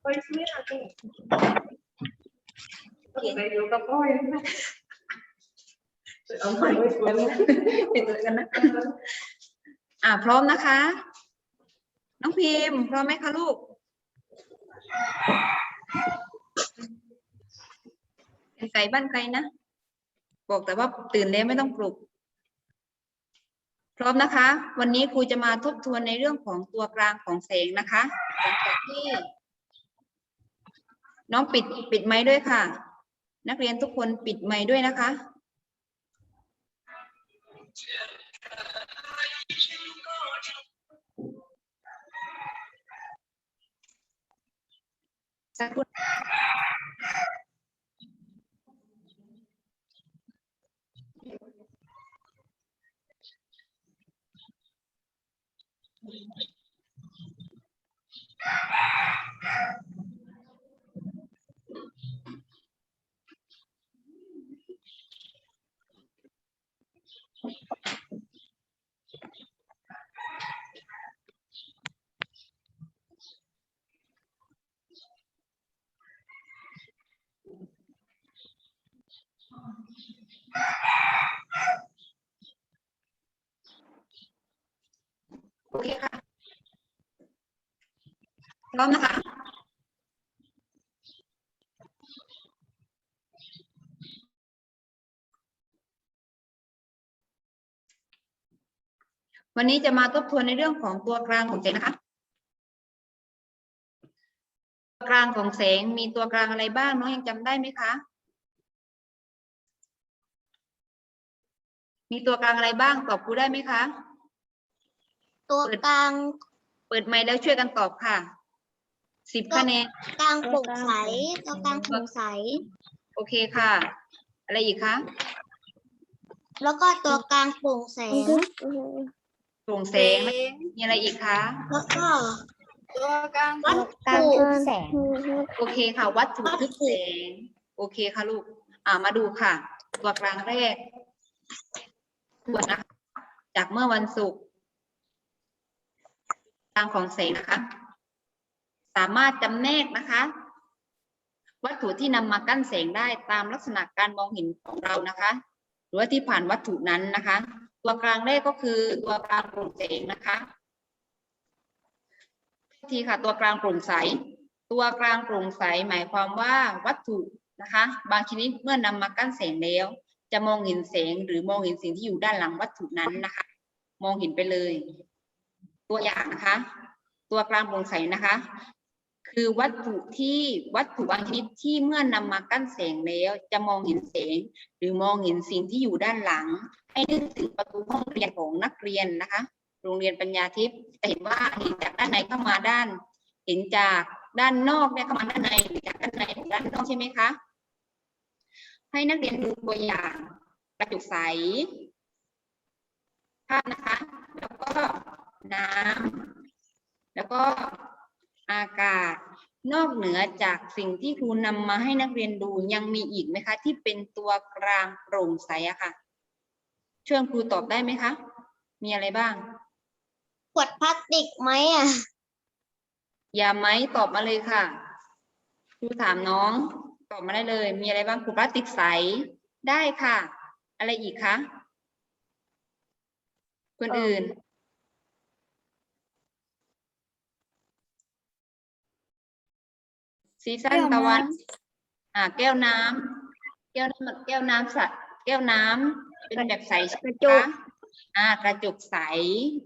ไปคลิกปิดแล้วเราปิดตรงนี้พี่รู้มากว่าพี่ลูกคนแล้วก็ไม่มีลูกราไม่ปรกอไปกปิดไปซื้ออะไรไปอยู่กับพ่นะเอาไปไว้สวนเป็นตัวกันนะอ่าพร้อมนะคะ น้องพิมพ์พร้อมไหมคะลูกเป็นไก่บ้านใครนะ บอกแต่ว่าตื่นแล้วไม่ต้องปลุก พร้อมนะคะ วันนี้ครูจะมาทบทวนในเรื่องของตัวกลางของแสงนะคะ หลังจากที่ น้องปิดปิดไม้ด้วยค่ะ นักเรียนทุกคนปิดไม้ด้วยนะคะ สักครู่ โอเคค่ะ พร้อมนะคะวันนี้จะมาทบทวนในเรื่องของตัวกลางของแสงนะคะ ตัวกลางของแสงมีตัวกลางอะไรบ้างน้องยังจำได้ไหมคะ มีตัวกลางอะไรบ้างตอบครูได้ไหมคะ ตัวกลาง เปิดไมค์แล้วช่วยกันตอบค่ะ สิบคะแนน กลางโปร่งใสตัวกลางโปร่งใส โอเคค่ะ อะไรอีกคะแล้วก็ตัวกลางโปร่งแสงโปร่งแสงมีอะไรอีกคะ แล้วก็ตัวกลางวัตกลางถุทึบแสง โอเคค่ะวัตถุวัตถุทึบแสง โอเคค่ะลูก อ่ามาดูค่ะ ตัวกลางแรกทวนนะคะจากเมื่อวันศุกร์กลางของแสงนะคะ สามารถจำแนกนะคะ วัตถุที่นำมากั้นแสงได้ตามลักษณะการมองเห็นของเรานะคะ หรือว่าที่ผ่านวัตถุนั้นนะคะ ตัวกลางแรกก็คือตัวกลางโปร่งแสงนะคะทีค่ะตัวกลางโปร่งใส ตัวกลางโปร่งใสหมายความว่าวัตถุนะคะ บางชนิดเมื่อนำมากั้นแสงแล้ว จะมองเห็นแสงหรือมองเห็นสิ่งที่อยู่ด้านหลังวัตถุนั้นนะคะ มองเห็นไปเลย ตัวอย่างนะคะ ตัวกลางโปร่งใสนะคะ คือวัตถุที่วัตถุบางชนิดที่เมื่อนำมากั้นแสงแล้วจะมองเห็นแสง หรือมองเห็นสิ่งที่อยู่ด้านหลัง ให้นึกถึงประตูห้องเรียนของนักเรียนนะคะ โรงเรียนปัญญาทิพย์จะเห็นว่าเห็นจากด้านในเข้ามาด้าน เห็นจากด้านนอกเนี่ยเข้ามาด้านในหรือจากด้านในด้านนอกใช่ไหมคะให้นักเรียนดูตัวอย่างกระจกใสภาพนะคะ แล้วก็น้ำแล้วก็ อากาศ นอกเหนือจากสิ่งที่ครูนำมาให้นักเรียนดูยังมีอีกไหมคะ ที่เป็นตัวกลางโปร่งใสอะค่ะช่วยครูตอบได้ไหมคะ มีอะไรบ้าง ขวดพลาสติกไหมอะอย่าไหมตอบมาเลยค่ะครูถามน้อง ตอบมาได้เลย มีอะไรบ้างครูพลาสติกใสได้ค่ะ อะไรอีกคะคนอื่น ซีซั่นตะวัน อ่า แก้วน้ำแก้วน้ำแก้วน้ำสัตว์แก้วน้ำเป็นแบบใสใช่ไหมกระจคะกอ่า กระจกใส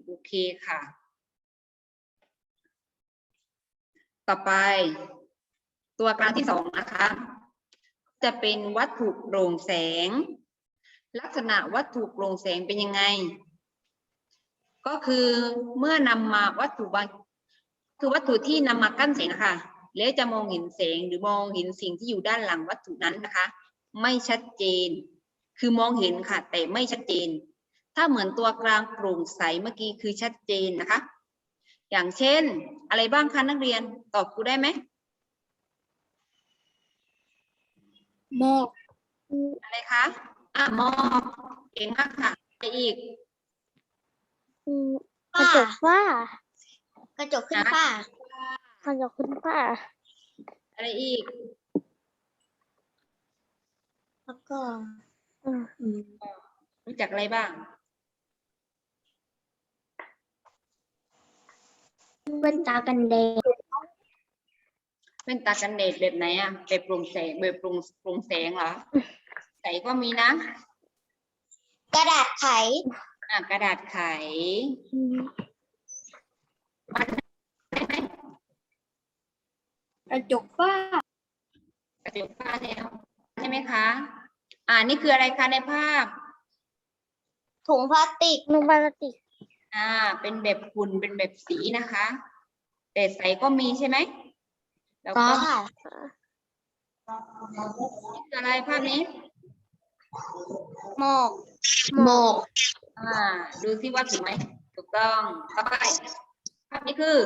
โอเคค่ะ ต่อไป ตัวกลางที่สองนะคะ จะเป็นวัตถุโปร่งแสง ลักษณะวัตถุโปร่งแสงเป็นยังไง ก็คือเมื่อนำมาวัตถุบางคือวัตถุที่นำมากั้นแสงนะคะ แล้วจะมองเห็นแสงหรือมองเห็นสิ่งที่อยู่ด้านหลังวัตถุนั้นนะคะ ไม่ชัดเจน คือมองเห็นค่ะแต่ไม่ชัดเจน ถ้าเหมือนตัวกลางโปร่งใสเมื่อกี้คือชัดเจนนะคะ อย่างเช่น อะไรบ้างคะนักเรียนตอบครูได้ไหมหมอกอะไรคะอะหมอกเก่งมากค่ะไปอีกกระจกฝ้ากระจกขึ้นฟ้า กระจกขึ้นฝ้า อะไรอีกแล้วก็อืมอืมรู้จักอะไรบ้าง แว่นตากันแดดเป็นตากันแดดแบบไหนอะแบบโปร่งแสงแบบโปร่งโปร่งแสงเหรอใสก็มีนะ กระดาษไขอะกระดาษไขอืม กระจกฟ้ากระจกฝ้าแล้วใช่ไหมคะ อ่า นี่คืออะไรคะในภาพ ถุงพลาสติกนุ่มพลาสติก อ่า เป็นแบบฝุ่นเป็นแบบสีนะคะ แต่ใสก็มีใช่ไหมแล้วก็ก็นี่คืออะไรภาพนี้ หมอกหมอกอ่า ดูซิว่าถูกไหมถูกต้องต่อไปภาพนี้คือ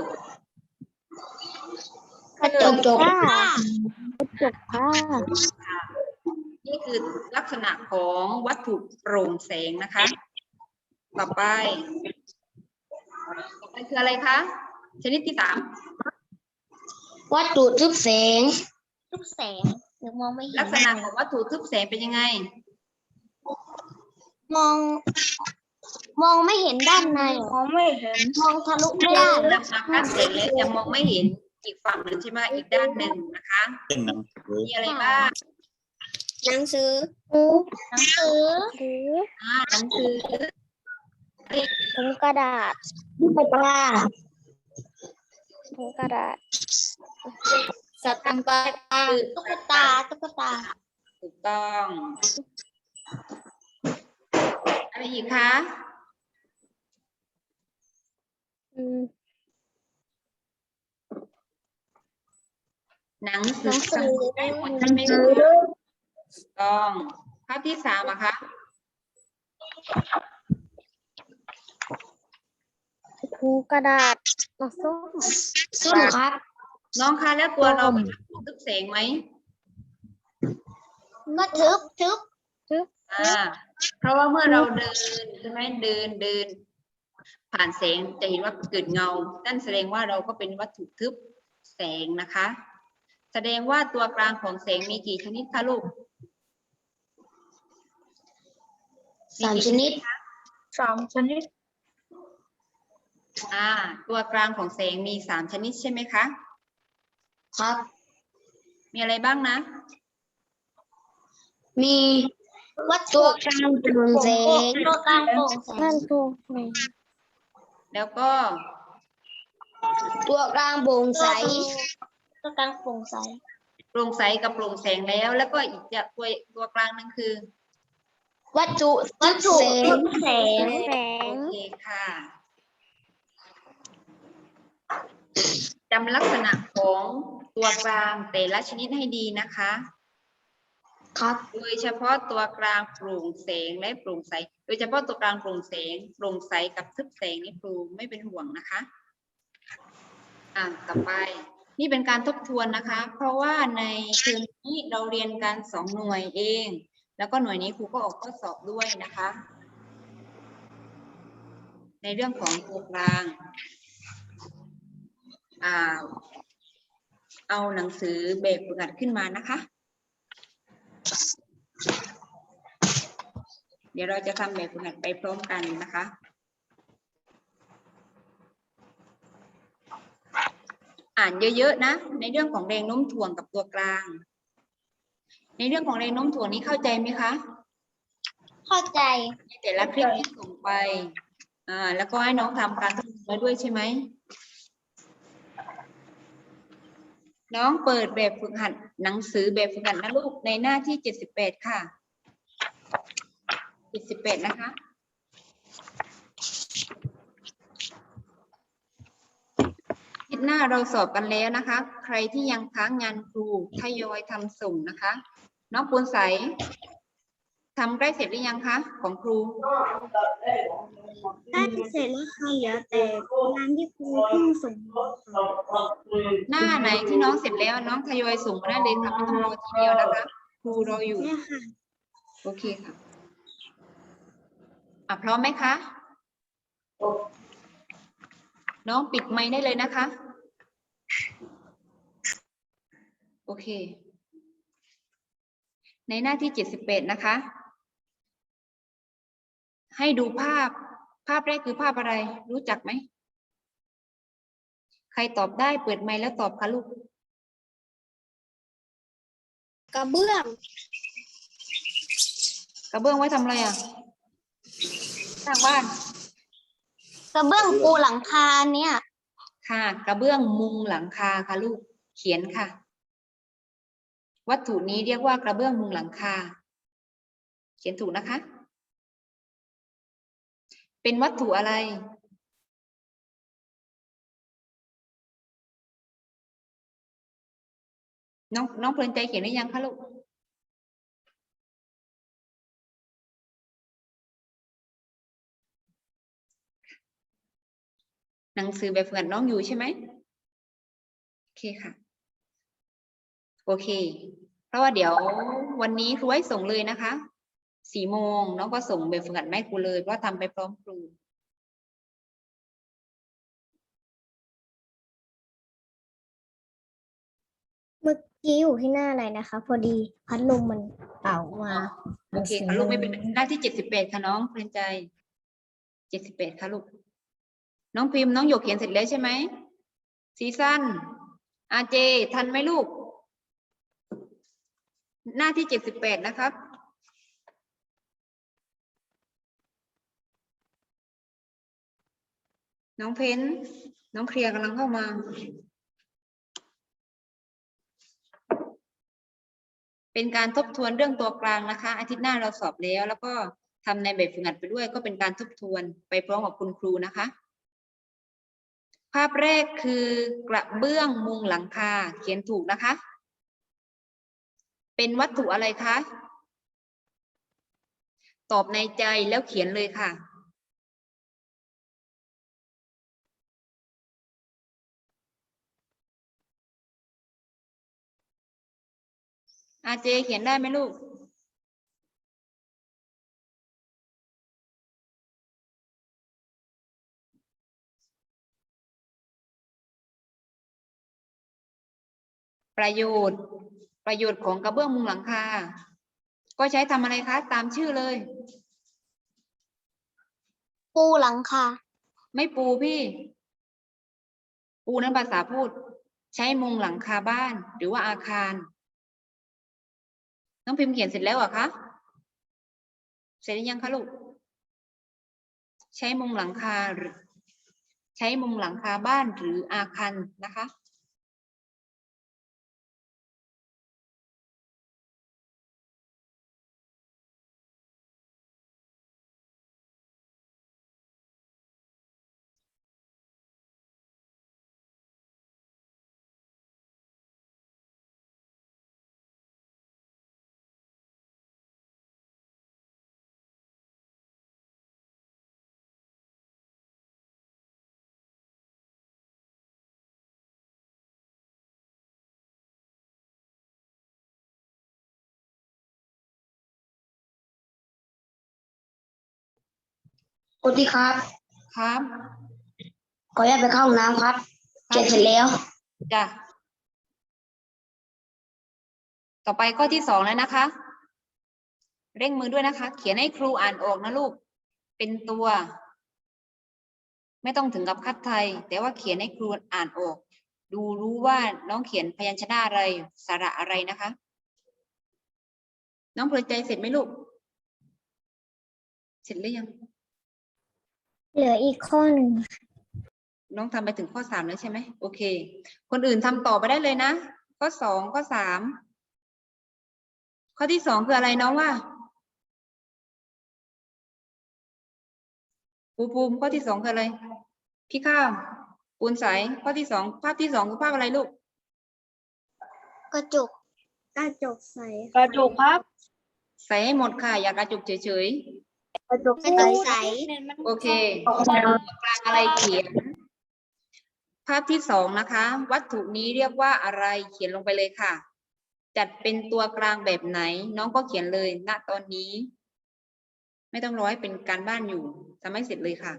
กระจกฟ้ากระจกผ้า นี่คือลักษณะของวัตถุโปร่งแสงนะคะ ต่อไป ต่อไปคืออะไรคะ ชนิดที่สามวัตถุทึบแสงทึบแสงหรือมองไม่เห็นลักษณะของวัตถุทึบแสงเป็นยังไง มอง มองไม่เห็นด้านในมองไม่เห็นมองทะลุไม่ได้นำมาคัดเสร็จแล้วจะมองไม่เห็น อีกฝั่งหนึ่งใช่ไหมอีกด้านหนึ่งนะคะเป็นหนังสือมีอะไรบ้างหนังสือหรือหนังสือหรืออ่าหนังสือถุงกระดาษปากกาถุงกระดาษสัตว์ต่างๆตุ๊กตาตุ๊กตาถูกต้องอะไรอีกคะ อืม หนังสืหนัองสือได้หมดใช่ไหมคะถูกต้องภาพที่สามอะคะถุงกระดาษมาส้มส้มครับน้องคะแล้วตัวเราเป็นวัตถุทึบแสงไหมก็ทึบทึบอ่าเพราะว่าเมื่อเราเดินใช่ไหมเดินเดิน ผ่านแสงจะเห็นว่าเกิดเงานั่นแสดงว่าเราก็เป็นวัตถุทึบแสงนะคะ แสดงว่าตัวกลางของแสงมีกี่ชนิดคะลูกสามชนิดสามชนิด อ่า ตัวกลางของแสงมีสามชนิดใช่ไหมคะ ครับ มีอะไรบ้างนะ มีวัตถุกลางโปร่งแสงตัวกลางโปร่งแสนั่งนถุงไหนแล้วก็ ตัวกลางโปร่งใส ตัวกลางโปร่งใสโปร่งใสกับโปร่งแสงแล้ว แล้วก็อีกจะตัวตัวกลางหนึงคือ วัตถุวัตถุทึบแสงแสโองเคค่ะจำลักษณะของตัวกลางแต่ละชนิดให้ดีนะคะ ครับ โดยเฉพาะตัวกลางโปร่งแสงและโปร่งใส โดยเฉพาะตัวกลางโปร่งแสงโปร่งใสกับทึบแสงนี่ครูไม่เป็นห่วงนะคะ อ่าต่อไป นี่เป็นการทบทวนนะคะ เพราะว่าในเทอมนี้เราเรียนกันสองหน่วยเอง แล้วก็หน่วยนี้ครูก็ออกข้อสอบด้วยนะคะ ในเรื่องของตัวกลางอ่าเอาหนังสือแบบฝึกหัดขึ้นมานะคะ เดี๋ยวเราจะทำแบบฝึกหัดไปพร้อมกันนะคะ อ่านเยอะๆนะ ในเรื่องของแรงโน้มถ่วงกับตัวกลาง ในเรื่องของแรงโน้มถ่วงนี้เข้าใจไหมคะ เข้าใจในแต่ละคลิปที่ส่งไปอ่าแล้วก็ให้น้องทำการทดลองไว้ด้วยใช่ไหมน้องเปิดแบบฝึกหัดหนังสือแบบฝึกหัดนะลูกในหน้าที่เจ็ดสิบแปดค่ะเจ็ดสิบแปดนะคะ ที่ ย์ หน้าเราสอบกันแล้วนะคะ ใครที่ยังค้างงานครูทยอยทำส่งนะคะน้องปูนใสทำใกล้เสร็จหรือยังคะของครูได้เสร็จแล้วค่ะเหลือแต่งานที่ครูเพิ่งส่งมาค่ะหน้าไหนที่น้องเสร็จแล้วน้องทยอยส่งมาได้เลยค่ะไม่ต้องรอทีเดียวนะคะครูรออยู่เนี่ยค่ะโอเคค่ะอะพร้อมไหมคะน้องปิดไมค์ได้เลยนะคะ โอเค ในหน้าที่เจ็ดสิบเอ็ดนะคะ ให้ดูภาพ ภาพแรกคือภาพอะไร รู้จักไหม ใครตอบได้เปิดไมค์แล้วตอบค่ะลูก กระเบื้อง กระเบื้องไว้ทำอะไรอะสร้างบ้าน กระเบื้องปูหลังคาเนี่ย ค่ะ กระเบื้องมุงหลังคาค่ะลูกเขียนค่ะ วัตถุนี้เรียกว่ากระเบื้องมุงหลังคา เขียนถูกนะคะ เป็นวัตถุอะไร น้องน้องเพลินใจเขียนหรือยังคะลูก หนังสือแบบฝึกหัดน้องอยู่ใช่ไหมโอเคค่ะ โอเค เพราะว่าเดี๋ยววันนี้ครูให้ส่งเลยนะคะสี่โมงน้องก็ส่งแบบฝึกหัดแม่ครูเลยเพราะว่าทำไปพร้อมครูเมื่อกี้อยู่ที่หน้าอะไรนะคะ พอดีพัดลมมันเป่ามาโอเคค่ะลูกไม่เป็นหน้าที่เจ็ดสิบแปดค่ะน้องเพลินใจเจ็ดสิบแปดค่ะลูก น้องพิมพ์น้องหยกเขียนเสร็จแล้วใช่ไหมซีซั่นอาเจ ทันไหมลูก หน้าที่เจ็ดสิบแปดนะครับ น้องเพนน้องเคลียร์กำลังเข้ามาเป็นการทบทวนเรื่องตัวกลางนะคะ อาทิตย์หน้าเราสอบแล้ว แล้วก็ทำในแบบฝึกหัดไปด้วย ก็เป็นการทบทวนไปพร้อมกับคุณครูนะคะ ภาพแรกคือกระเบื้องมุงหลังคาเขียนถูกนะคะ เป็นวัตถุอะไรคะ ตอบในใจแล้วเขียนเลยค่ะ อาเจเขียนได้ไหมลูก ประโยชน์ ประโยชน์ของกระเบื้องมุงหลังคา ก็ใช้ทำอะไรคะ ตามชื่อเลย ปูหลังคาไม่ปูพี่ ปูนั้นภาษาพูด ใช้มุงหลังคาบ้าน หรือว่าอาคาร น้องพิมพ์เขียนเสร็จแล้วเหรอคะเสร็จหรือยังคะลูกใช้มุงหลังคาหรือใช้มุงหลังคาบ้านหรืออาคารนะคะ สวัสดีครับ ครับขออนุญาตไปเข้าห้องน้ำครับเขียนเสร็จแล้ว จ้ะต่อไปข้อที่สองแล้วนะคะ เร่งมือด้วยนะคะ เขียนให้ครูอ่านออกนะลูก เป็นตัว ไม่ต้องถึงกับคัดไทย แต่ว่าเขียนให้ครูอ่านออก ดูรู้ว่าน้องเขียนพยัญชนะอะไรสระอะไรนะคะ น้องเพลินใจเสร็จไหมลูก เสร็จหรือยัง เหลืออีกข้อหนึ่งน้องทำไปถึงข้อสามแล้วใช่ไหมโอเค คนอื่นทำต่อไปได้เลยนะ ข้อสองข้อสามข้อที่สองคืออะไรน้องว่าปูปูมข้อที่สองคืออะไร พี่ข้าวปูปูนใสข้อที่สองภาพที่สองคือภาพอะไรลูก กระจกกระจกใสกระจกครับ ใส่ให้หมดค่ะ อย่ากระจุกเฉย กระจกกระจกใสๆโอเคตัวกลางอะไรเขียน ภาพที่สองนะคะ วัตถุนี้เรียกว่าอะไรเขียนลงไปเลยค่ะ จัดเป็นตัวกลางแบบไหน น้องก็เขียนเลย ณตอนนี้ ไม่ต้องรอให้เป็นการบ้านอยู่ทำให้เสร็จเลยค่ะ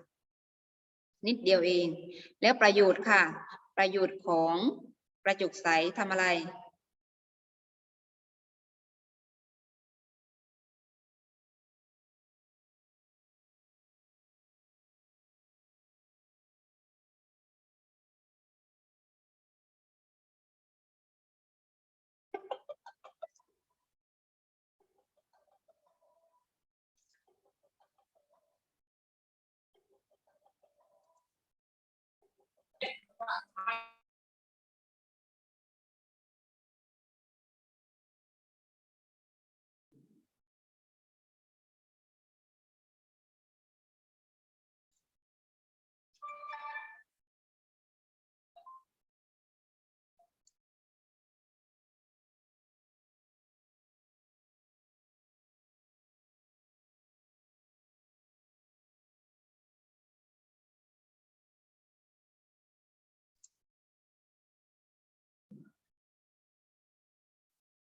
นิดเดียวเอง แล้วประโยชน์ค่ะ ประโยชน์ของกระจกใสทำอะไร 对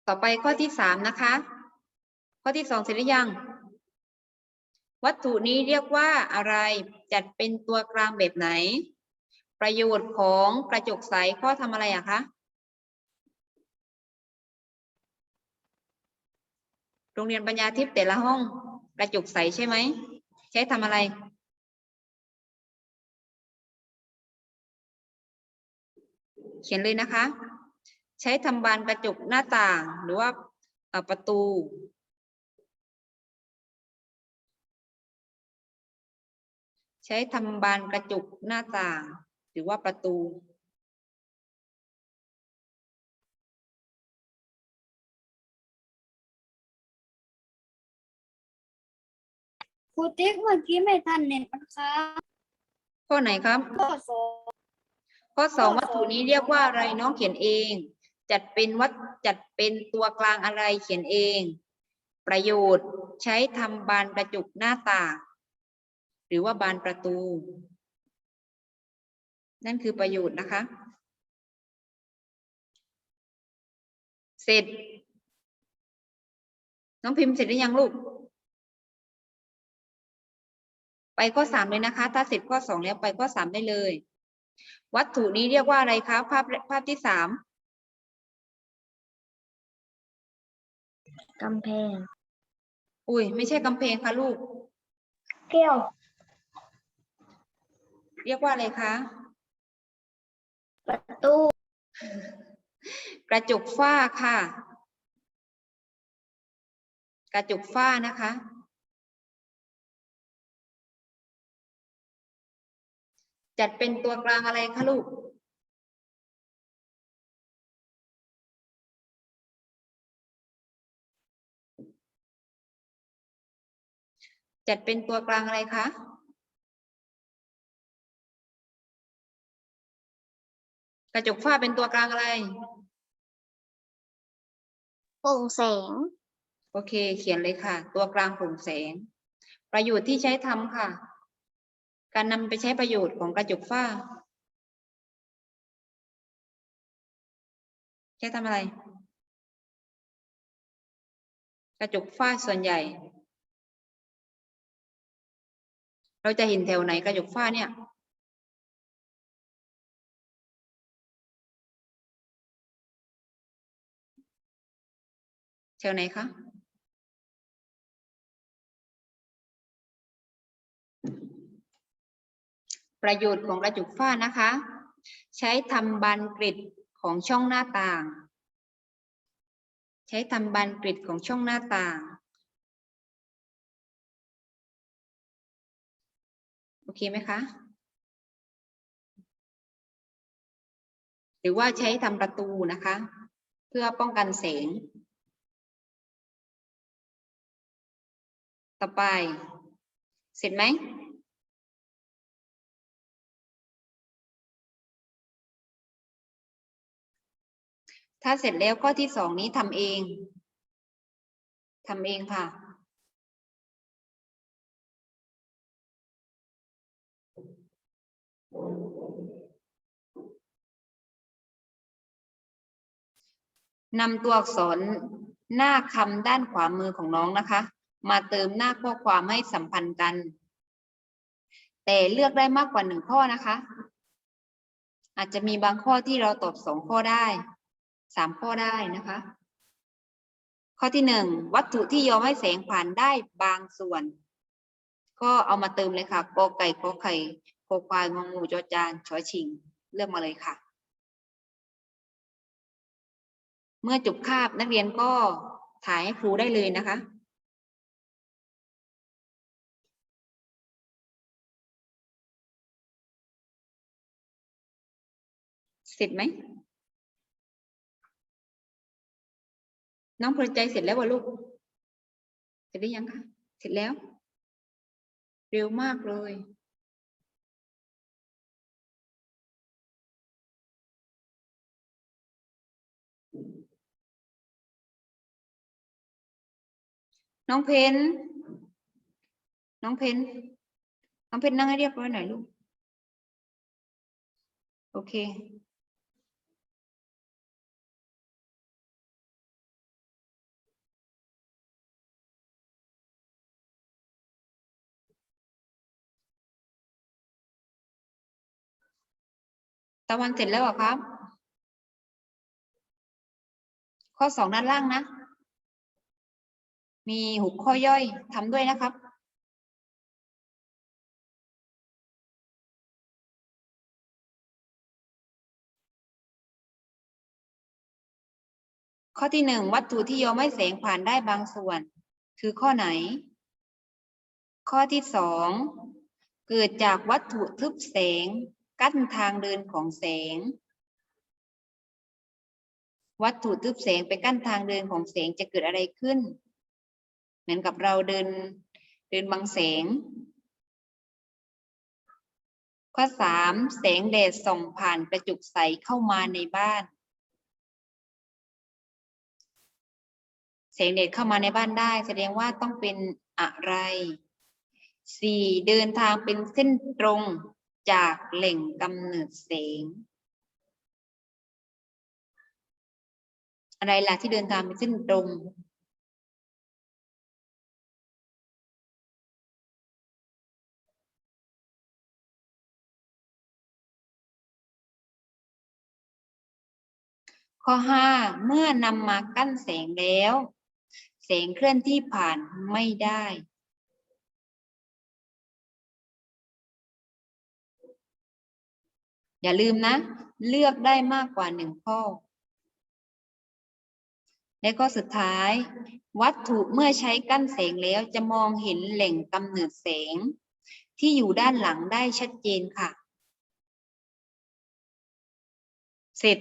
ต่อไปข้อที่สามนะคะ ข้อที่สองเสร็จหรือยัง วัตถุนี้เรียกว่าอะไรจัดเป็นตัวกลางแบบไหน ประโยชน์ของกระจกใสข้อทำอะไรอะคะโรงเรียนปัญญาทิพย์แต่ละห้องกระจกใสใช่ไหม ใช้ทำอะไร เขียนเลยนะคะ ใช้ทำบานกระจกหน้าต่างหรือว่าเอ่อประตูใช้ทำบานกระจกหน้าต่าง หรือว่าประตู ครูติ๊กเมื่อกี้ไม่ทันเน็ตนะคะข้อไหนครับ ข้อสองข้อสองวัตถุนี้เรียกว่าอะไรน้องเขียนเอง จัดเป็นวัดจัดเป็นตัวกลางอะไรเขียนเอง ประโยชน์ใช้ทำบานกระจกหน้าต่าง หรือว่าบานประตู นั่นคือประโยชน์นะคะ เสร็จ น้องพิมพ์เสร็จหรือยังลูก ไปข้อสามเลยนะคะ ถ้าเสร็จข้อสองแล้วไปข้อสามได้เลย วัตถุนี้เรียกว่าอะไรคะภาพภาพที่สาม กำแพง อุ้ยไม่ใช่กำแพงค่ะลูก แก้ว เรียกว่าอะไรคะ ประตู กระจกฝ้าค่ะ กระจกฝ้านะคะ จัดเป็นตัวกลางอะไรคะลูก จัดเป็นตัวกลางอะไรคะกระจกฝ้าเป็นตัวกลางอะไรโปร่งแสง โอเค เขียนเลยค่ะ ตัวกลางโปร่งแสง ประโยชน์ที่ใช้ทำค่ะ การนำไปใช้ประโยชน์ของกระจกฝ้า ใช้ทำอะไร กระจกฝ้าส่วนใหญ่ เราจะเห็นแถวไหนกระจกฝ้าเนี่ยแถวไหนคะประโยชน์ของกระจกฝ้านะคะ ใช้ทำบานกริดของช่องหน้าต่าง ใช้ทำบานกริดของช่องหน้าต่าง โอเคไหมคะ หรือว่าใช้ทำประตูนะคะ เพื่อป้องกันแสง ต่อไป เสร็จไหมถ้าเสร็จแล้วข้อที่สองนี้ทำเอง ทำเองค่ะ นำตัวอักษรหน้าคำด้านขวามือของน้องนะคะ มาเติมหน้าข้อความให้สัมพันธ์กัน แต่เลือกได้มากกว่าหนึ่งข้อนะคะ อาจจะมีบางข้อที่เราตอบสองข้อได้สามข้อได้นะคะ ข้อที่หนึ่งวัตถุที่ยอมให้แสงผ่านได้บางส่วน ก็เอามาเติมเลยค่ะกอไก่ขอไข่ คควายงองูจอจานชอชิง เลือกมาเลยค่ะ เมื่อจบคาบนักเรียนก็ถ่ายให้ครูได้เลยนะคะเสร็จไหม น้องพอใจเสร็จแล้ววะลูก เสร็จได้ยังคะ เสร็จแล้ว เร็วมากเลย น้องเพนน้องเพนน้องเพนนั่งให้เรียบร้อยหน่อยลูก โอเค ตะวันเสร็จแล้วเหรอครับ ข้อสองด้านล่างนะ มีหุกข้อย่อยทำด้วยนะครับข้อที่หนึ่งวัตถุที่ยอมให้แสงผ่านได้บางส่วน คือข้อไหน ข้อที่สองเกิดจากวัตถุทึบแสง กั้นทางเดินของแสง วัตถุทึบแสงไปกั้นทางเดินของแสงจะเกิดอะไรขึ้น เหมือนกับเราเดินเดินบังแสง ข้อสามแสงแดดส่องผ่านกระจุกใสเข้ามาในบ้าน แสงแดดเข้ามาในบ้านได้ แสดงว่าต้องเป็นอะไรสี่เดินทางเป็นเส้นตรงจากแหล่งกำเนิดแสง อะไรล่ะที่เดินทางเป็นเส้นตรง ข้อห้าเมื่อนำมากั้นแสงแล้ว แสงเคลื่อนที่ผ่านไม่ได้ อย่าลืมนะ เลือกได้มากกว่าหนึ่งข้อ และข้อสุดท้าย วัตถุเมื่อใช้กั้นแสงแล้วจะมองเห็นแหล่งกำเนิดแสง ที่อยู่ด้านหลังได้ชัดเจนค่ะ เสร็จ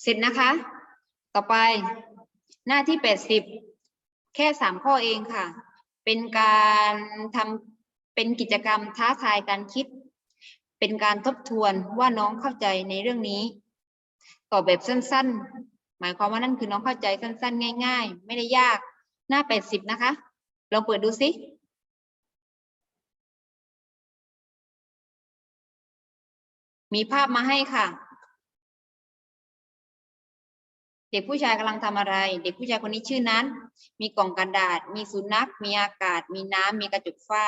เสร็จนะคะ ต่อไปหน้าที่แปดสิบแค่สามข้อเองค่ะ เป็นการทำเป็นกิจกรรมท้าทายการคิด เป็นการทบทวนว่าน้องเข้าใจในเรื่องนี้ตอบแบบสั้นๆ หมายความว่านั่นคือน้องเข้าใจสั้นๆ ง่าย ๆ ไม่ได้ยากหน้าแปดสิบนะคะลองเปิดดูสิมีภาพมาให้ค่ะ เด็กผู้ชายกำลังทำอะไร เด็กผู้ชายคนนี้ชื่อนั้น มีกล่องกระดาษ มีสุนัข มีอากาศ มีน้ำมีกระจกฝ้า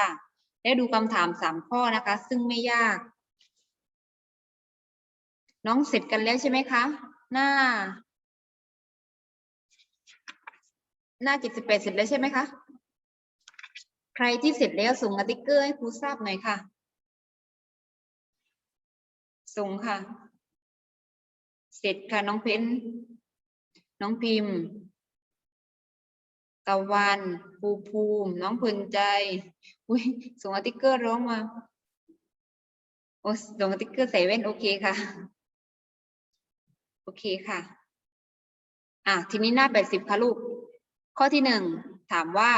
แล้วดูคำถามสามข้อนะคะ ซึ่งไม่ยาก น้องเสร็จกันแล้วใช่ไหมคะ หน้า หน้าเจ็ดสิบแปดเสร็จแล้วใช่ไหมคะ ใครที่เสร็จแล้วส่งสติ๊กเกอร์ให้ครูทราบหน่อยค่ะ ส่งค่ะ เสร็จค่ะน้องเพน น้องพิมพ์ตะวันภูภูมิ น้องพึนใจ อุ้ยส่งสติ๊กเกอร์ร้องมาโอ้ส่งสติ๊กเกอร์ใส่แว่นโอเคค่ะ โอเคค่ะ อะ ทีนี้หน้าแปดสิบค่ะลูก ข้อที่หนึ่งถามว่า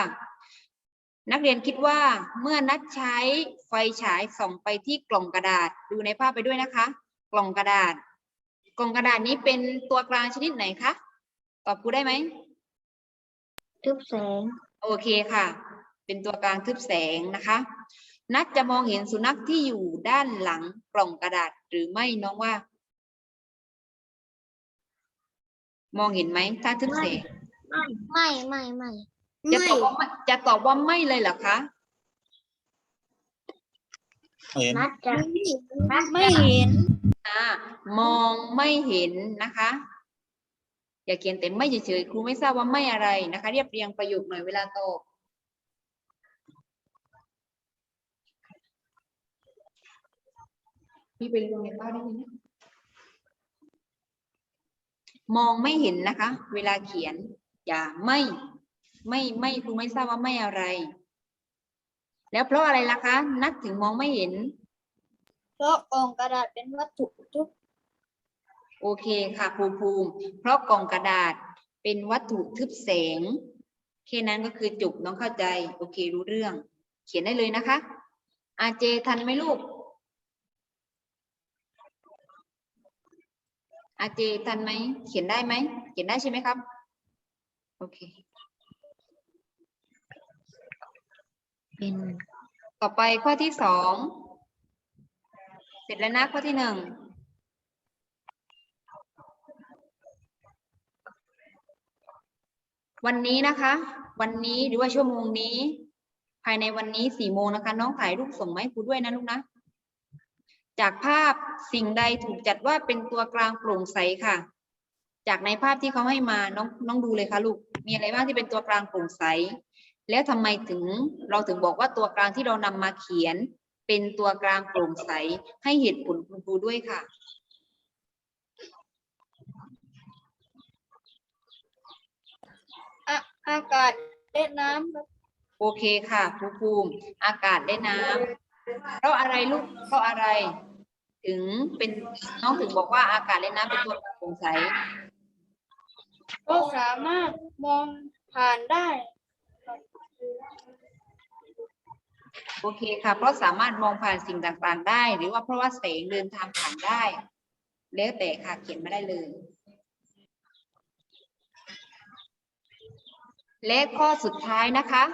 นักเรียนคิดว่าเมื่อนัดใช้ไฟฉายส่องไปที่กล่องกระดาษดูในภาพไปด้วยนะคะ กล่องกระดาษ กล่องกระดาษนี้เป็นตัวกลางชนิดไหนคะ อบกูได้ไหมทึบแสง โอเคค่ะ เป็นตัวกลางทึบแสงนะคะ นัดจะมองเห็นสุนัขที่อยู่ด้านหลังกล่องกระดาษหรือไม่น้องว่า มองเห็นไหมถ้าทึบแสงไม่ไม่ไม่จะตอบว่าไม่จะตอบว่าไม่เลยเหรอคะเห็นนัดจะไม่เห็นอ่ามองไม่เห็นนะคะ อย่าเขียนแต่ไม่เฉยๆครูไม่ทราบว่าไม่อะไรนะคะ เรียบเรียงประโยคหน่อยเวลาตอบพี่ไปลงในบ้านได้ยินไหมมองไม่เห็นนะคะ เวลาเขียน อย่าไม่ไม่ไม่ครูไม่ทราบว่าไม่อะไร แล้วเพราะอะไรล่ะคะ นักถึงมองไม่เห็น เพราะกองกระดาษเป็นวัตถุทุก โอเคค่ะครูภูมิ เพราะกล่องกระดาษเป็นวัตถุทึบแสงแค่นั้นก็คือจบน้องเข้าใจ โอเครู้เรื่อง เขียนได้เลยนะคะ อาเจทันไหมลูก อาเจทันไหม เขียนได้ไหม เขียนได้ใช่ไหมครับ โอเค เป็นต่อไปข้อที่สอง เสร็จแล้วนะข้อที่หนึ่ง วันนี้นะคะ วันนี้หรือว่าชั่วโมงนี้ ภายในวันนี้สี่โมงนะคะ น้องถ่ายรูปส่งมาให้ครูด้วยนะลูกนะ จากภาพสิ่งใดถูกจัดว่าเป็นตัวกลางโปร่งใสค่ะ จากในภาพที่เขาให้มาน้องน้องดูเลยค่ะลูก มีอะไรบ้างที่เป็นตัวกลางโปร่งใส แล้วทำไมถึงเราถึงบอกว่าตัวกลางที่เรานำมาเขียน เป็นตัวกลางโปร่งใส ให้เหตุผลคุณครูด้วยค่ะ อากาศและน้ำโอเคค่ะครูภูมิ อากาศได้น้ำเพราะอะไรลูกเพราะอะไร ถึงเป็นน้องถึงบอกว่าอากาศและน้ำเป็นตัวกลางโปร่งใสก็สามารถมองผ่านได้โอเคค่ะ เพราะสามารถมองผ่านสิ่งต่างๆได้ หรือว่าเพราะว่าแสงเดินทางผ่านได้ แล้วแต่ค่ะเขียนมาได้เลย และข้อสุดท้ายนะคะ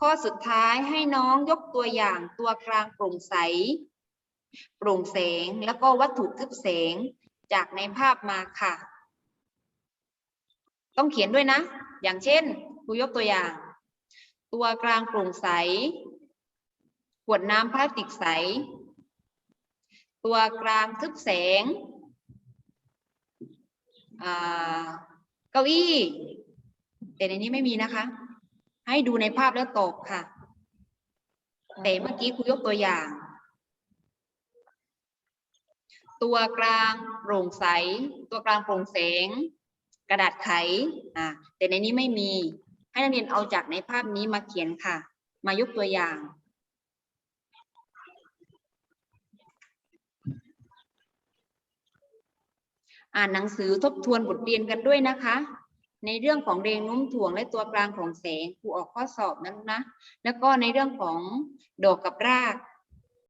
ข้อสุดท้ายให้น้องยกตัวอย่างตัวกลางโปร่งใส โปร่งแสงแล้วก็วัตถุทึบแสงจากในภาพมาค่ะ ต้องเขียนด้วยนะ อย่างเช่นครูยกตัวอย่าง ตัวกลางโปร่งใส ขวดน้ำพลาสติกใส ตัวกลางทึบแสงเก้าอี้ แต่ในนี้ไม่มีนะคะ ให้ดูในภาพแล้วตอบค่ะ แต่เมื่อกี้ครูยกตัวอย่าง ตัวกลางโปร่งใส ตัวกลางโปร่งแสง กระดาษไขอ่าแต่ในนี้ไม่มี ให้นักเรียนเอาจากในภาพนี้มาเขียนค่ะ มายกตัวอย่างอ่านหนังสือทบทวนบทเรียนกันด้วยนะคะ ในเรื่องของแรงโน้มถ่วงและตัวกลางของแสงครูออกข้อสอบนะลูกนะ แล้วก็ในเรื่องของดอกกับราก